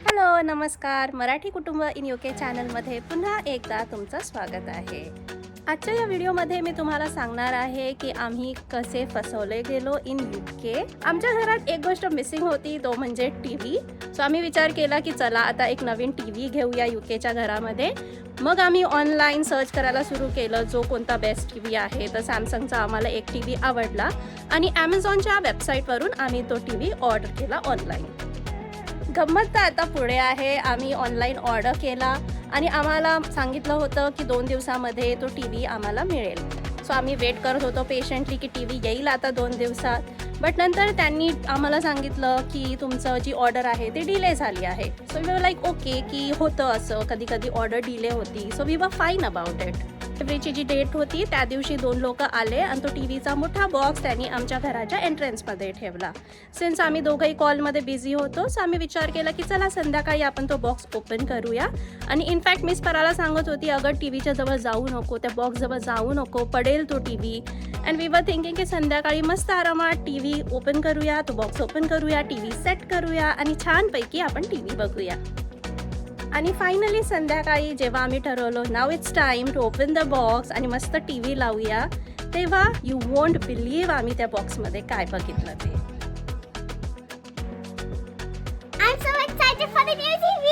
Hello नमस्कार. मराठी कुटुंब in UK चॅनलमध्ये पुन्हा एकदा तुमचं स्वागत आहे. आजच्या या व्हिडिओमध्ये मी तुम्हाला सांगणार आहे की आम्ही कसे फसवले गेलो इन युके आमच्या घरात एक गोष्ट मिसिंग होती तो म्हणजे टी व्ही सो आम्ही विचार केला की चला आता एक नवीन टी व्ही घेऊया यू केच्या घरामध्ये. मग आम्ही ऑनलाईन सर्च करायला सुरू केलं जो कोणता बेस्ट टी व्ही आहे. तर सॅमसंगचा आम्हाला एक टी व्ही आवडला आणि ॲमेझॉनच्या वेबसाईटवरून आम्ही तो टी व्ही ऑर्डर केला ऑनलाईन गंमत तर आता पुढे आहे. आम्ही ऑनलाईन ऑर्डर केला आणि आम्हाला सांगितलं होतं की दोन दिवसामध्ये तो टी व्ही आम्हाला मिळेल. सो आम्ही वेट करत होतो पेशंटली की टी व्ही येईल आता दोन दिवसात. बट नंतर त्यांनी आम्हाला सांगितलं की तुमचं जी ऑर्डर आहे ती डिले झाली आहे. So we were like okay की होतं असं. कधी कधी ऑर्डर डिले होती. So we were fine about it डिलिव्हरीची जी डेट होती त्या दिवशी दोन लोक आले आणि तो टी व्हीचा मोठा बॉक्स त्यांनी आमच्या घराच्या एंट्रन्समध्ये ठेवला. सिन्स आम्ही दोघंही कॉलमध्ये बिझी होतो सो आम्ही विचार केला की चला संध्याकाळी आपण तो बॉक्स ओपन करूया. आणि इनफॅक्ट मिस पराला सांगत होती अगं टी व्हीच्या जवळ जाऊ नको त्या बॉक्स जवळ जाऊ नको पडेल तो TV and we were thinking की संध्याकाळी मस्त आरामात टी व्ही ओपन करूया तो बॉक्स ओपन करूया टी व्ही सेट करूया आणि छानपैकी आपण टी व्ही बघूया. आणि फायनली संध्याकाळी जेव्हा आम्ही ठरवलं now it's time to open the box आणि मस्त टी व्ही लावूया तेव्हा यू वोंट बिलीव्ह आम्ही त्या बॉक्समध्ये काय बघितलं ते I'm so excited for the new TV!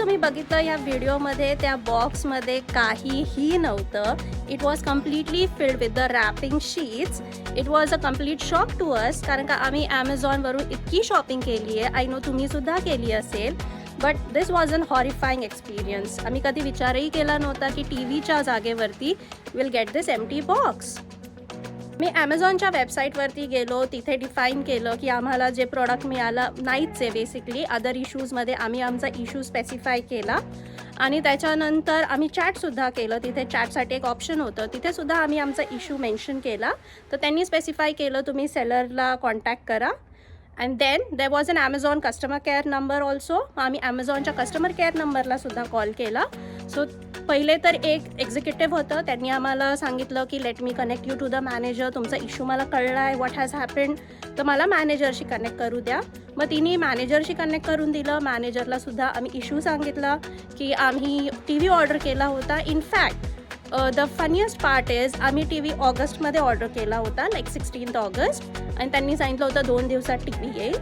तुम्ही बघितलं या व्हिडिओमध्ये त्या बॉक्समध्ये काहीही नव्हतं. It was completely filled with the wrapping sheets it was a complete shock to us कारण का आम्ही ॲमेझॉनवरून इतकी शॉपिंग केली आहे. आय नो तुम्हीसुद्धा केली असेल. But this was an horrifying experience आम्ही कधी विचारही केला नव्हता की टी व्हीच्या जागेवरती will get this empty box मी ॲमेझॉनच्या वेबसाईटवरती गेलो तिथे डिफाईन केलं की आम्हाला जे प्रोडक्ट मिळालं नाहीच आहे बेसिकली अदर इश्यूजमध्ये आम्ही आमचा इश्यू स्पेसिफाय केला. आणि त्याच्यानंतर आम्ही चॅटसुद्धा केलं. तिथे चॅटसाठी एक ऑप्शन होतं. तिथेसुद्धा आम्ही आमचा इश्यू मेन्शन केला. तर त्यांनी स्पेसिफाय केलं तुम्ही सेलरला कॉन्टॅक्ट करा. And then they was an Amazon customer care number also आम्ही ॲमेझॉनच्या कस्टमर केअर नंबरला सुद्धा कॉल केला. सो पहिले तर एक एक्झिक्युटिव्ह होतं. त्यांनी आम्हाला सांगितलं की let me connect you to the manager तुमचा इश्यू मला कळला आहे व्हॉट हॅज हॅपन तर मला मॅनेजरशी कनेक्ट करू द्या. मग तिने मॅनेजरशी कनेक्ट करून दिलं. मॅनेजरला सुद्धा आम्ही इश्यू सांगितला की आम्ही टी व्ही ऑर्डर केला होता. In fact the funniest part is आम्ही टी व्ही ऑगस्टमध्ये ऑर्डर केला होता लाईक सिक्स्टीन्थ ऑगस्ट. आणि त्यांनी सांगितलं होतं दोन दिवसात टी व्ही येईल.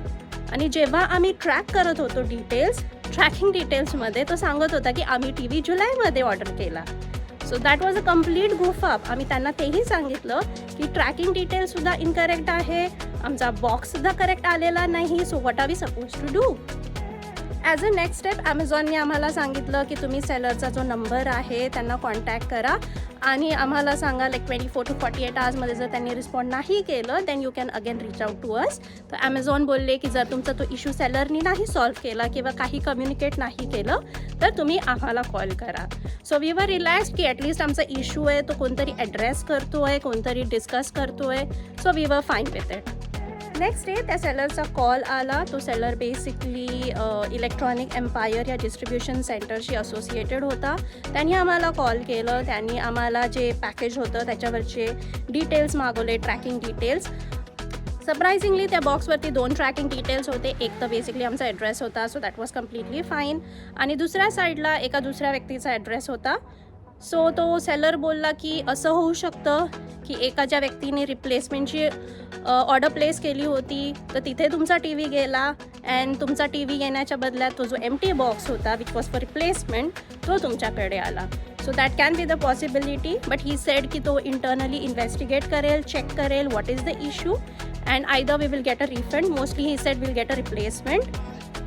आणि जेव्हा आम्ही ट्रॅक करत होतो डिटेल्स ट्रॅकिंग डिटेल्समध्ये तो सांगत होता की आम्ही टी व्ही जुलैमध्ये ऑर्डर केला. So that was a complete goof up आम्ही त्यांना तेही सांगितलं की ट्रॅकिंग डिटेल्ससुद्धा इनकरेक्ट आहे. आमचा बॉक्ससुद्धा करेक्ट आलेला नाही. So what are we suppose to do as a next step ॲमेझॉनने आम्हाला सांगितलं की तुम्ही सेलरचा जो नंबर आहे त्यांना कॉन्टॅक्ट करा. आणि आम्हाला सांगाल like twenty four to forty eight आवर्समध्ये जर त्यांनी रिस्पॉन्ड नाही केलं then you can again reach out to us तर ॲमेझॉन बोलले की जर तुमचा तो इश्यू सेलरनी नाही सॉल्व्ह केला किंवा काही कम्युनिकेट नाही केलं तर तुम्ही आम्हाला कॉल करा. सो वी वर रिलॅक्स की ॲटलिस्ट आमचा इश्यू आहे तो कोणतरी ॲड्रेस करतो आहे कोणतरी डिस्कस करतो आहे so we were fine with it next day त्या सेलरचा कॉल आला तो सेलर बेसिकली इलेक्ट्रॉनिक एम्पायर या डिस्ट्रीब्युशन सेंटरशी असोसिएटेड होता. त्यांनी आम्हाला कॉल केलं. त्यांनी आम्हाला जे पॅकेज होतं त्याच्यावरचे डिटेल्स मागवले ट्रॅकिंग डिटेल्स सरप्रायझिंगली त्या बॉक्सवरती दोन ट्रॅकिंग डिटेल्स होते. एक तर बेसिकली आमचा ॲड्रेस होता so that was completely fine आणि दुसऱ्या साईडला एका दुसऱ्या व्यक्तीचा ॲड्रेस होता. सो तो सेलर बोलला की असं होऊ शकतं की एका ज्या व्यक्तीने रिप्लेसमेंटची ऑर्डर प्लेस केली होती तर तिथे तुमचा टी व्ही गेला अँड तुमचा टी व्ही येण्याच्या बदल्यात तो जो एम टी बॉक्स होता विच वॉज फॉर रिप्लेसमेंट तो तुमच्याकडे आला. So that can be the possibility but he said की तो इंटरनली इन्व्हेस्टिगेट करेल चेक करेल what is the issue and either we will get a refund mostly he said will get a replacement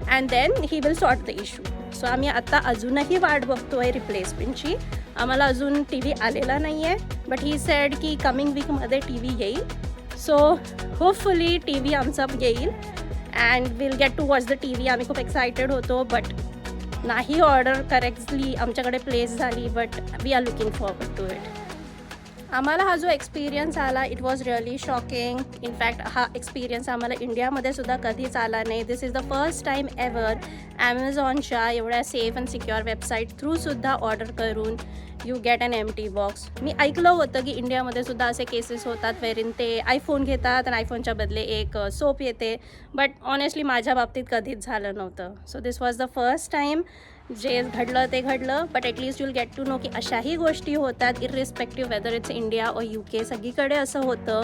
and then he will sort the issue so आम्ही आता अजूनही वाट आहे रिप्लेसमेंटची आम्हाला अजून टी व्ही आलेला नाही आहे बट ही सॅड की कमिंग वीकमध्ये टी व्ही येईल. सो होपफुली टी व्ही आमचा येईल and will get to watch the TV. आम्ही खूप एक्सायटेड होतो बट नाही ऑर्डर करेक्टली आमच्याकडे प्लेस झाली but we are looking forward to it आम्हाला हा जो एक्सपिरियन्स आला it was really shocking in fact हा एक्सपिरियन्स आम्हाला इंडियामध्ये सुद्धा कधीच आला नाही. This is the first time ever ॲमेझॉनच्या एवढ्या सेफ अँड सिक्युअर वेबसाईट थ्रूसुद्धा ऑर्डर करून you get an empty box मी ऐकलं होतं की इंडियामध्ये सुद्धा असे केसेस होतात वेरिन ते आयफोन घेतात आणि आयफोनच्या बदले एक सोप येते. बट ऑनेस्टली माझ्या बाबतीत कधीच झालं नव्हतं. So this was the first time जे घडलं ते घडलं but at least you'll get to know की अशाही गोष्टी होतात इरिस्पेक्टिव्ह वेदर इट्स इंडिया और यू के सगळीकडे असं होतं.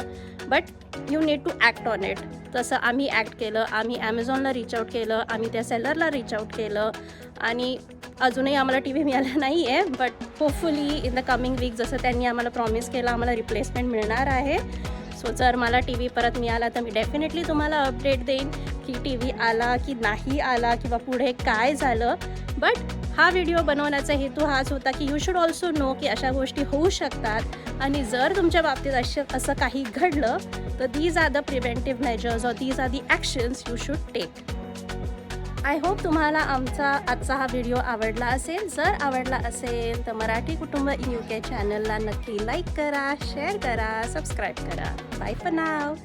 But you need to act on it तसं आम्ही ॲक्ट केलं आम्ही ॲमेझॉनला रीच आउट केलं आम्ही त्या सेलरला रीच आउट केलं. आणि अजूनही आम्हाला टी व्ही मिळाला नाही आहे but hopefully in the coming week जसं त्यांनी आम्हाला प्रॉमिस केलं आम्हाला रिप्लेसमेंट मिळणार आहे. सो जर मला टी व्ही परत मिळाला तर मी डेफिनेटली तुम्हाला अपडेट देईन की टी व्ही आला की नाही आला किंवा पुढे काय झालं. बट हा व्हिडिओ बनवण्याचा हेतू हाच होता की यू शूड ऑल्सो नो की अशा गोष्टी होऊ शकतात. आणि जर तुमच्या बाबतीत अशा असं काही घडलं तर these are the preventive measures or these are the actions you should take I hope तुम्हाला आमचा आजचा हा व्हिडिओ आवडला असेल. जर आवडला असेल तर मराठी कुटुंब इन यू के चॅनलला नक्की लाईक करा शेअर करा सबस्क्राईब करा. Bye for now